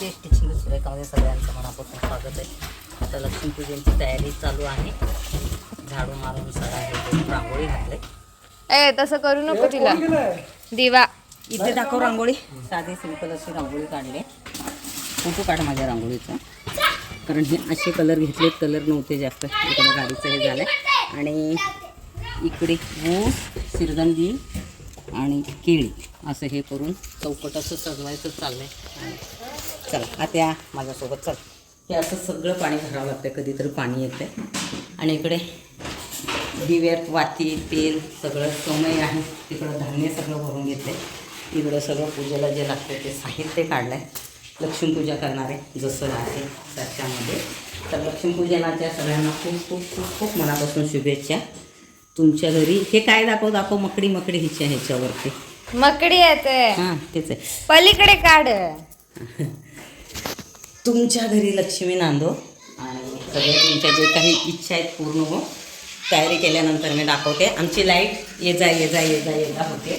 जे टीचिंग सुरेखामध्ये सगळ्यांचं मनापासून स्वागत आहे. आता लक्ष्मीपूजनची तयारी चालू आहे. झाडू मारून सडा हे करून रांगोळी घातले. ए तसं करू नको तिला. दिवा. इथे दाखव रांगोळी. साधी सिंपल अशी रांगोळी काढली. फोटो काढ माझ्या रांगोळीचा. कारण हे असे कलर घेतलेत कलर नव्हते जास्त. इकडे गाडीचं हे झालं आणि इकडे ऊस शिरगंदी आणि केळी असं हे करून चौकट असं सजवायचं चाललंय. चला आता माझ्यासोबत चल. हे असं सगळं पाणी भरावं लागतं कधीतरी पाणी येतं आणि इकडे दिव्यात वाती तेल सगळं समय आहे. तिकडं धान्य सगळं भरून घेतले इकडं सगळं पूजेला जे लागतं ते साहित्य काढलं आहे लक्ष्मीपूजा करणार आहे जसं आहे त्याच्यामध्ये. तर लक्ष्मीपूजनाच्या सगळ्यांना खूप खूप खूप खूप मनापासून शुभेच्छा. तुमच्या घरी हे काय दाखव दाखव मकडी मकडी हिच्या ह्याच्यावरती. मकडी येते. हां तेच आहे. पलीकडे काढ. तुमच्या घरी लक्ष्मी नांदो. आणि सगळे तुमच्या जे काही इच्छा आहेत पूर्ण हो तयारी केल्यानंतर मी दाखवते. आमची लाइट ये जा ये जा ये जा ये जा होते.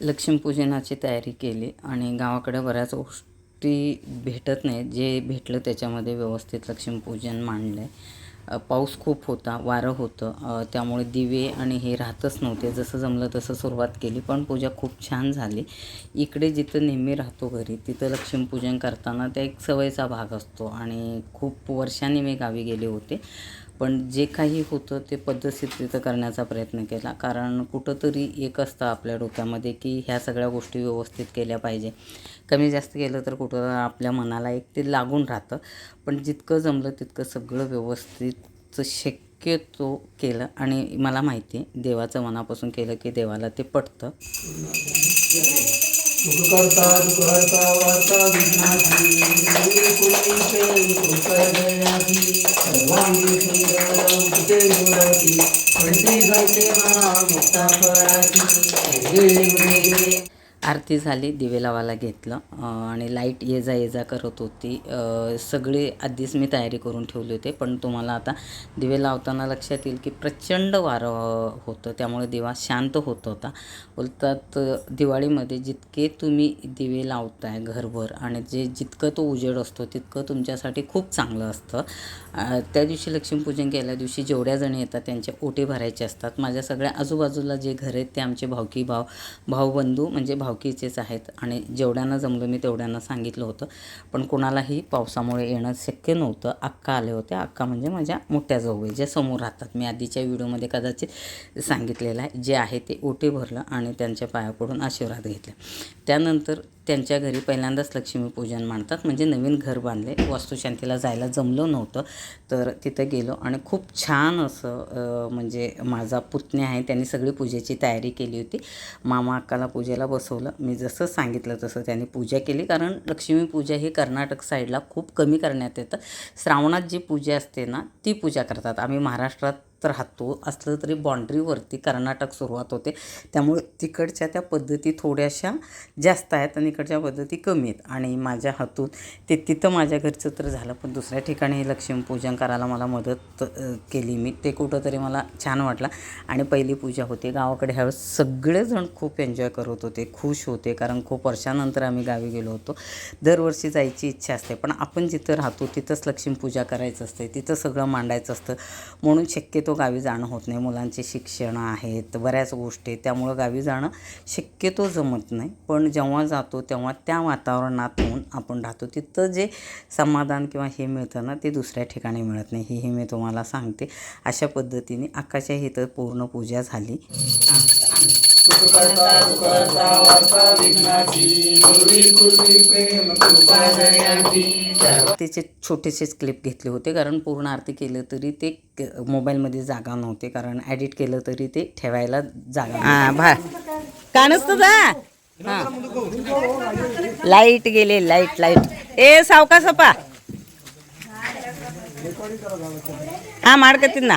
लक्ष्मीपूजनाची तयारी केली आणि गावाकडे बऱ्याच गोष्टी भेटत नाहीत. जे भेटलं त्याच्यामध्ये व्यवस्थित लक्ष्मीपूजन मांडलं आहे पाऊस खूप होता वारं होतं. त्यामुळे दिवे आणि हे राहतच नव्हते. जसं जमलं तसं सुरुवात केली पण पूजा खूप छान झाली. इकडे जिथं नेहमी राहतो घरी तिथं लक्ष्मीपूजन करताना त्या एक सवयीचा भाग असतो आणि खूप वर्षांनी मी गावी गेले होते. पण जे काही होतं ते पद्धतशीर करण्याचा प्रयत्न केला. कारण कुठंतरी एक असतं आपल्या डोक्यामध्ये की ह्या सगळ्या गोष्टी व्यवस्थित केल्या पाहिजे. कमी जास्त केलं तर कुठं आपल्या मनाला एक ते लागून राहतं. पण जितकं जमलं तितकं सगळं व्यवस्थित शक्यतो केलं. आणि मला माहिती आहे देवाचं मनापासून केलं की देवाला ते पटतं. सुखकर्ता दुखहर्ता वार्ता विघ्नाची कुलीचे कृपयाची सर्वांगी सुंदर उचिते गुणाची पंटी घडते मना मुक्ता फळाची आरती झाली दिवे लावायला घेतलं आणि लाइट ये जा ये जा करत होती. सगळी सगळे आधीच मी तयारी करून ठेवले होते पण तुम्हाला आता दिवे लावताना लक्षात येईल की प्रचंड वारं होतं. त्यामुळे दिवा शांत होत होता. बोलतात दिवाळीमध्ये जितके तुम्ही दिवे लावताय घरभर आणि जे जितकं तो उजेड असतो तितकं तुमच्यासाठी खूप चांगलं असतं. त्या दिवशी लक्ष्मीपूजन केल्या दिवशी जेवढ्या जणी येतात त्यांचे ओटे भरायचे असतात. माझ्या सगळ्या आजूबाजूला जे घर आहेत ते आमचे भावकी भाव भाऊबंधू म्हणजे भावकीचेच आहेत आणि जेवढ्यांना जमलं मी तेवढ्यांना सांगितलं होतं. पण कोणालाही पावसामुळे येणं शक्य नव्हतं. अक्का आले होते. अक्का म्हणजे माझ्या मोठ्या जाऊ ज्या समोर राहतात. मी आधीच्या व्हिडिओमध्ये कदाचित सांगितलेलं आहे. जे आहे ते ओटी भरलं आणि त्यांच्या पाया पडून आशीर्वाद घेतले. त्यानंतर त्यांच्या घरी पहिल्यांदाच लक्ष्मीपूजन मांडतात. म्हणजे नवीन घर बांधले. वास्तुशांतीला जायला जमलं नव्हतं. तर तिथं गेलो आणि खूप छान असं म्हणजे माझा पुतण्या आहे त्यांनी सगळी पूजेची तयारी केली होती. मामा अक्काला पूजेला बसवलं. मी जसं सांगितलं तसं त्यांनी पूजा केली. कारण लक्ष्मी पूजा ही कर्नाटक साईडला खूप कमी करण्यात येतं. श्रावणात जी पूजा असते ना ती पूजा करतात. आम्ही महाराष्ट्रात राहतो असलं तरी बाँड्रीवरती कर्नाटक सुरुवात होते. त्यामुळे तिकडच्या त्या पद्धती थोड्याशा जास्त आहेत आणि इकडच्या पद्धती कमी आहेत. आणि माझ्या हातून ते तिथं माझ्या घरचं तर झालं पण दुसऱ्या ठिकाणी लक्ष्मीपूजन करायला मला मदत केली मी. ते कुठंतरी मला छान वाटलं. आणि पहिली पूजा होती. गावाकडे ह्यावेळेस सगळेजण खूप एन्जॉय करत होते खुश होते. कारण खूप वर्षानंतर आम्ही गावी गेलो होतो. दरवर्षी जायची इच्छा असते. पण आपण जिथं राहतो तिथंच लक्ष्मीपूजा करायचं असते. तिथं सगळं मांडायचं असतं. म्हणून शक्यतो गावी जाणं होत नाही. मुलांचे शिक्षण आहेत बऱ्याच गोष्टी आहेत. त्यामुळं गावी जाणं शक्यतो जमत नाही. पण जेव्हा जातो तेव्हा त्या वातावरणात होऊन आपण राहतो. तिथं जे समाधान किंवा हे मिळतं ना ते दुसऱ्या ठिकाणी मिळत नाही. हे हे मी तुम्हाला सांगते. अशा पद्धतीने आकाशा इथं पूर्ण पूजा झाली. सुखकर्ता दुखकर्ता विघ्नाची पूर्वी पूर्वी प्रेम कृपा दयाची छोटेसेच क्लिप घेतले होते कारण पूर्ण आरती केलं तरी ते मोबाईलमध्ये जागा नव्हते कारण ॲडिट केलं तरी ते ठेवायला जागा हां भा का नसतं जा? हां. लाइट गेले लाइट लाइट ए सावका सपा हा माड करतील ना.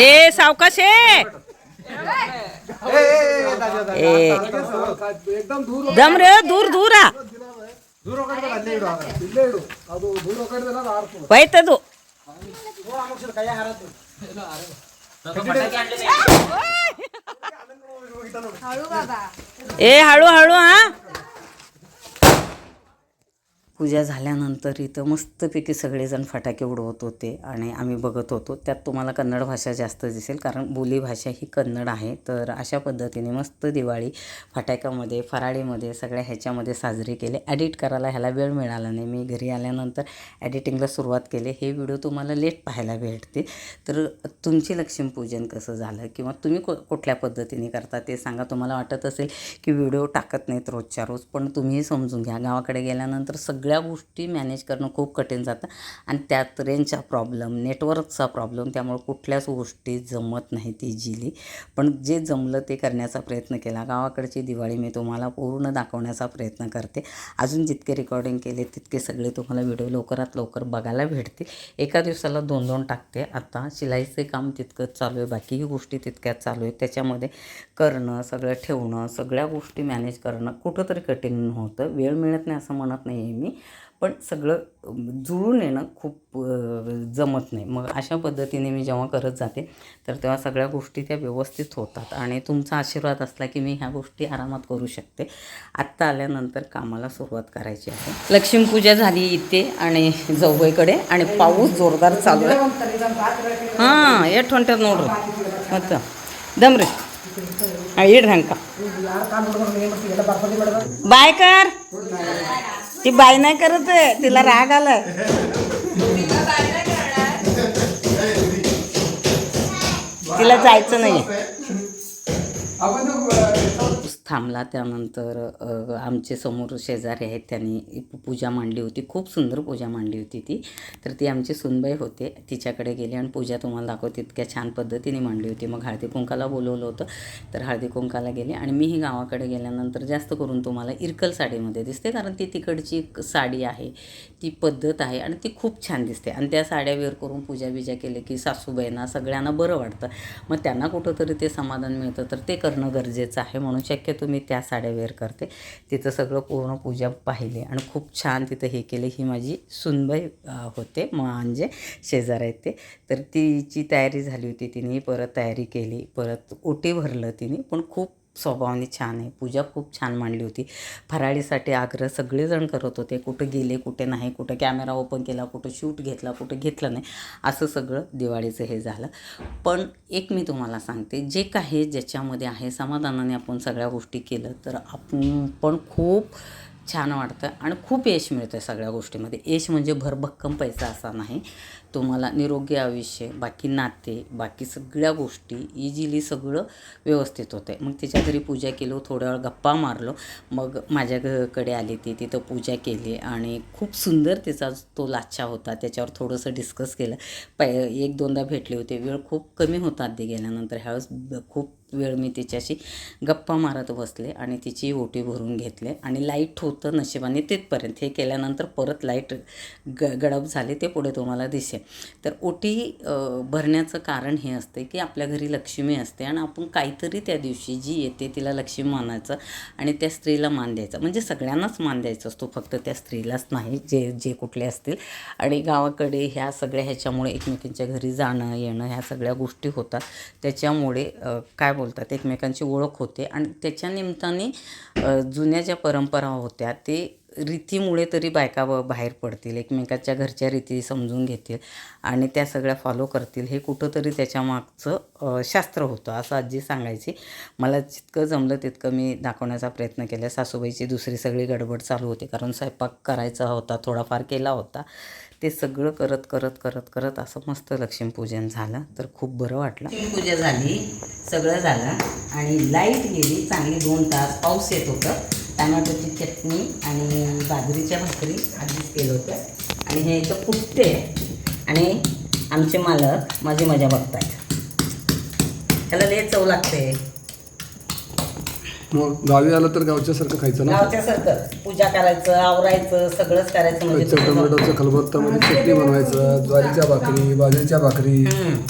ए सावकाश ए ए एकदम दूर दम रे दूर दूर आ ದೂರ ಹೋಗ್ಬಿಡು ಅಲ್ಲೇ ಇಡು ಇಲ್ಲೇ ಇಡು ಅದು ದೂರ ಹೋಗ್ಬಿಡ್ದಲ್ಲ ಅದು ಆರ್ತು ಹೋಯ್ತದು ಕೈ ಹಾರತ್ತು ए हळू हळू हा पूजा झाल्यानंतर इथं मस्तपैकी सगळेजण फटाके उडवत होते आणि आम्ही बघत होतो. त्यात तुम्हाला कन्नड भाषा जास्त दिसेल कारण बोलीभाषा ही कन्नड आहे. तर अशा पद्धतीने मस्त दिवाळी फटाक्यामध्ये फराळीमध्ये सगळ्या ह्याच्यामध्ये साजरी केले. ॲडिट करायला ह्याला वेळ मिळाला नाही. मी घरी आल्यानंतर ॲडिटिंगला सुरुवात केली. हे व्हिडिओ तुम्हाला लेट पाहायला भेटते तर तुमचे लक्ष्मीपूजन कसं झालं किंवा तुम्ही को कुठल्या पद्धतीने करता ते सांगा. तुम्हाला वाटत असेल की व्हिडिओ टाकत नाहीत रोजच्या रोज पण तुम्ही समजून घ्या. गावाकडे गेल्यानंतर सगळ्या गोष्टी मॅनेज करणं खूप कठीण जातं. आणि त्यात रेंजचा प्रॉब्लेम नेटवर्कचा प्रॉब्लेम त्यामुळे कुठल्याच गोष्टी जमत नाही ती जिली पण जे जमलं ते करण्याचा प्रयत्न केला. गावाकडची दिवाळी मी तुम्हाला पूर्ण दाखवण्याचा प्रयत्न करते. अजून जितके रेकॉर्डिंग केले तितके सगळे तुम्हाला व्हिडिओ लवकरात लवकर बघायला भेटतील. एका दिवसाला दोन दोन टाकते. आता शिलाईचे काम तितकंच चालू आहे. बाकीही गोष्टी तितक्याच चालू आहेत. त्याच्यामध्ये करणं सगळं ठेवणं सगळ्या गोष्टी मॅनेज करणं कुठंतरी कठीण होतं. वेळ मिळत नाही असं म्हणत नाही आहे मी. पण सगळं जुळून येणं खूप जमत नाही. मग अशा पद्धतीने मी जेव्हा करत जाते तर तेव्हा सगळ्या गोष्टी त्या व्यवस्थित होतात आणि तुमचा आशीर्वाद असला की मी ह्या गोष्टी आरामात करू शकते. आत्ता आल्यानंतर कामाला सुरुवात करायची आहे. लक्ष्मीपूजा झाली इथे आणि जवळकडे आणि पाऊस जोरदार चालू आहे. हां या ठोंट्यात नोड मत दम रे. येड ढांका. बाय कर. ती बाय नाही करत आहे तिला राग आलाय तिला जायचं नाही. थांबला त्यानंतर आमचे समोर शेजारी आहेत त्यांनी पूजा मांडली होती खूप सुंदर पूजा मांडली होती ती. तर ती आमची सुनबाई होते तिच्याकडे गेली आणि पूजा तुम्हाला दाखवते इतक्या छान पद्धतीने मांडली होती. मग हळदी कुंकाला बोलवलं होतं तर हळदी कुंकाला गेले आणि मीही गावाकडे गेल्यानंतर जास्त करून तुम्हाला इरकल साडीमध्ये दिसते कारण ती तिकडची एक साडी आहे ती पद्धत आहे आणि ती खूप छान दिसते. आणि त्या साड्या वेअर करून पूजा बिजा केली की सासूबाईंना सगळ्यांना बरं वाटतं. मग त्यांना कुठंतरी ते समाधान मिळतं तर ते करणं गरजेचं आहे म्हणून शक्यतो मी त्या साड्या वेअर करते. तिथं सगळं पूर्ण पूजा पाहिली आणि खूप छान तिथं हे केले. ही माझी सुनबाई होते म्हणजे शेजार आहेत ते. तर तिची तयारी झाली होती तिने परत तयारी केली परत ओटी भरलं तिने पण खूप स्वभावाने छान आहे. पूजा खूप छान मांडली होती. फराळीसाठी आग्रह सगळेजण करत होते. कुठं गेले कुठे नाही कुठं कॅमेरा ओपन केला कुठं शूट घेतला कुठं घेतलं नाही. असं सगळं दिवाळीचं हे झालं. पण एक मी तुम्हाला सांगते जे काही ज्याच्यामध्ये आहे समाधानाने आपण सगळ्या गोष्टी केलं तर आपण पण खूप छान वाटतं आणि खूप यश मिळतं सगळ्या गोष्टीमध्ये. यश म्हणजे भरभक्कम पैसा असा नाही. तुम्हाला निरोगी आयुष्य बाकी नाते बाकी सगळ्या गोष्टी इझिली सगळं व्यवस्थित होते मग तिच्या घरी पूजा केलो थोड्या वेळ गप्पा मारलो. मग माझ्या घ- आली ती तिथं पूजा केली आणि खूप सुंदर तिचा तो लाच्छा होता. त्याच्यावर थोडंसं डिस्कस केलं. पै एक दोनदा भेटले होते. वेळ खूप कमी होता आधी गेल्यानंतर. ह्यावेळेस खूप वेळ मी तिच्याशी गप्पा मारत बसले आणि तिची ओटी भरून घेतले. आणि लाइट होतं नशिबाने तिथपर्यंत. हे केल्यानंतर परत लाइट ग गडप झाले ते पुढे तुम्हाला दिसेल. तर ओटी भरण्याचं कारण हे असते की आपल्या घरी लक्ष्मी असते आणि आपण काहीतरी त्या दिवशी जी येते तिला लक्ष्मी मानायचं आणि त्या स्त्रीला मान द्यायचं. म्हणजे सगळ्यांनाच मान द्यायचा असतो फक्त त्या स्त्रीलाच नाही जे जे कुठले असतील. आणि गावाकडे ह्या सगळ्या ह्याच्यामुळे एकमेकींच्या घरी जाणं येणं ह्या सगळ्या गोष्टी होतात. त्याच्यामुळे काय बोलतात एकमेकांची ओळख होते. आणि त्याच्या निमित्ताने जुन्या ज्या परंपरा होत्या ते रीतीमुळे तरी बायका बाहेर पडतील एकमेकाच्या घरच्या रीती समजून घेतील आणि त्या सगळ्या फॉलो करतील. हे कुठंतरी त्याच्या मागचं शास्त्र होतं असं आजी सांगायची. मला जितकं जमलं तितकं मी दाखवण्याचा प्रयत्न केला. सासूबाईची दुसरी सगळी गडबड चालू होती कारण स्वयंपाक करायचा होता थोडाफार केला होता. ते सगळं करत करत करत करत असं मस्त लक्ष्मीपूजन झालं. तर खूप बरं वाटलं. लक्ष्मीपूजा झाली सगळं झालं आणि लाइट गेली चांगली दोन तास पाऊस येत होतं. टमॅटोची चटणी आणि बाजरीच्या भाकरी आधीच केलं होतं आणि हे इथं कुट्टे आणि आमचे मालक माझी मजा बघतात त्याला लय चव लागते. मग गावी आलं तर गावच्यासारखं खायचं ना? गावच्यासारखं. पूजा करायचं आवरायचं सगळंच करायचं म्हणजे कच्च्या तुमचं- टोमॅटोचं खलबत्तामध्ये चटणी बनवायचं ज्वारीच्या भाकरी बाजरीच्या भाकरी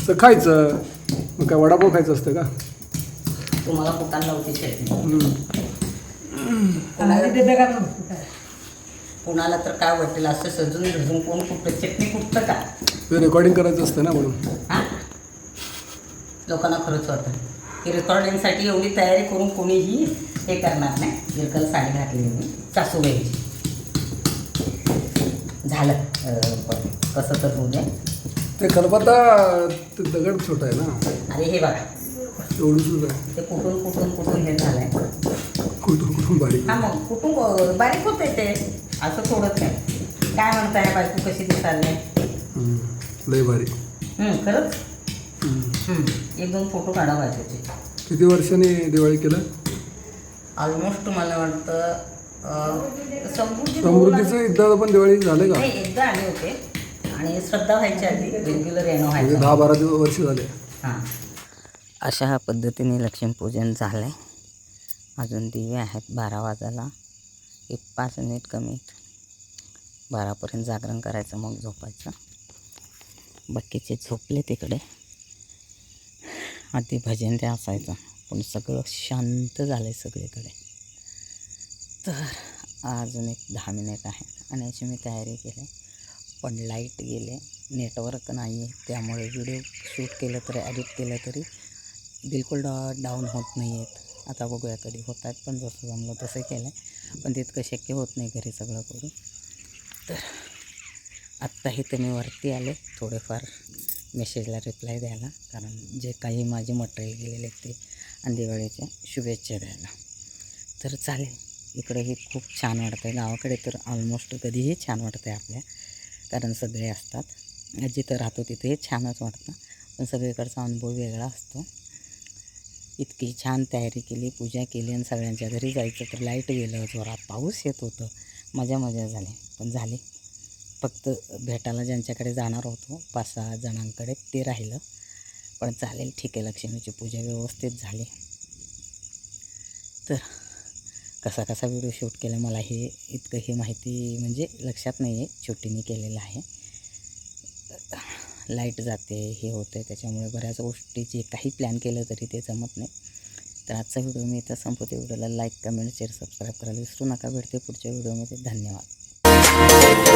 तर खायचं. मग काय वडापाव खायचं असतं का? तुम्हाला कुठाला लावते चटणी. हम्म. कुणाला तर काय वाटेल असं सजून धजून कोण कुठं चटणी कुठतं का? ते रेकॉर्डिंग करायचं असतं ना म्हणून. हा? लोकांना खरंच वाटतं. की रेकॉर्डिंगसाठी एवढी तयारी करून कोणीही हे करणार नाही. बिलकुल साडी घातली मी सासूबाईची. झालं. अं, पण कसं तर होऊ दे. ते खलबत्ता ते दगड छोटा आहे ना. अरे हे बघा. एवढं आहे ते कुठून कुठून कुठून हे झालंय. कुठून कुठून बारीक हा मग कुठून ब- बारीक होते ते. असं थोडंच नाही काय म्हणताय बायको कशी दिसायला? हम्म. लय बारीक. खरंच? हम्म. हम्म. एक दोन फोटो काढा बायकोचे. किती वर्षांनी दिवाळी केलं? ऑलमोस्ट मला वाटतं अं, समृद्धी समृद्धीचं एकदा पण दिवाळी झाले का? नाही एकदा आले होते. आणि श्रद्धा व्हायच्या आधी रेग्युलर येणं म्हणजे व्हायचं. दहा बारा दिवस वर्ष झाले. हां. अशा पद्धतीने लक्ष्मीपूजन झालं आहे अजून दिवे आहेत बारा वाजायला. एक पाच मिनिट कमी. बारापर्यंत जागरण करायचं मग झोपायचं. बाकीचे झोपले तिकडे. आधी भजन ते असायचं. पण सगळं शांत झालं आहे सगळीकडे. तर अजून एक दहा मिनिट आहे. आणि याची मी तयारी केली. पण लाइट गेले. नेटवर्क नाही आहे त्यामुळे व्हिडिओ शूट केलं तरी एडिट केलं तरी बिलकुल डा डाऊन होत नाही आहेत आता बघूया कधी होत आहेत पण जसं जमलं तसं केलं आहे पण तितकं शक्य होत नाही घरी सगळं करून. तर आत्ताही तर मी वरती आले थोडेफार मेसेजला रिप्लाय द्यायला. कारण जे काही माझे मटेरियल गेलेले आहेत ते आणि दिवाळीच्या शुभेच्छा द्यायला. तर चालेल इकडेही खूप छान वाटतं आहे गावाकडे तर ऑलमोस्ट कधीही छान वाटतं आहे आपल्या. कारण सगळे असतात. जिथं राहतो तिथे छानच वाटतं. पण सगळीकडचा अनुभव वेगळा असतो. इतकी छान तयारी केली पूजा केली आणि सगळ्यांच्या घरी जायचं. तर लाइट गेलं जोरात पाऊस येत होतं. मजा मजा झाली. पण झाली. फक्त भेटायला ज्यांच्याकडे जाणार होतो पाच सहा जणांकडे ते राहिलं. पण चालेल ठीक आहे लक्ष्मीची पूजा व्यवस्थित झाली. तर कसा कसा व्हिडिओ शूट केला मला हे इतकं हे माहिती म्हणजे लक्षात नाही आहे छोटीने केलेलं आहे. लाइट जाते हे होतं त्याच्यामुळे बऱ्याच गोष्टी जे काही प्लॅन केलं तरी ते जमत नाही. तर आजचा व्हिडिओ मी इथं संपवते. व्हिडिओला लाईक कमेंट शेअर सबस्क्राईब करायला विसरू नका. भेटते पुढच्या व्हिडिओमध्ये. धन्यवाद.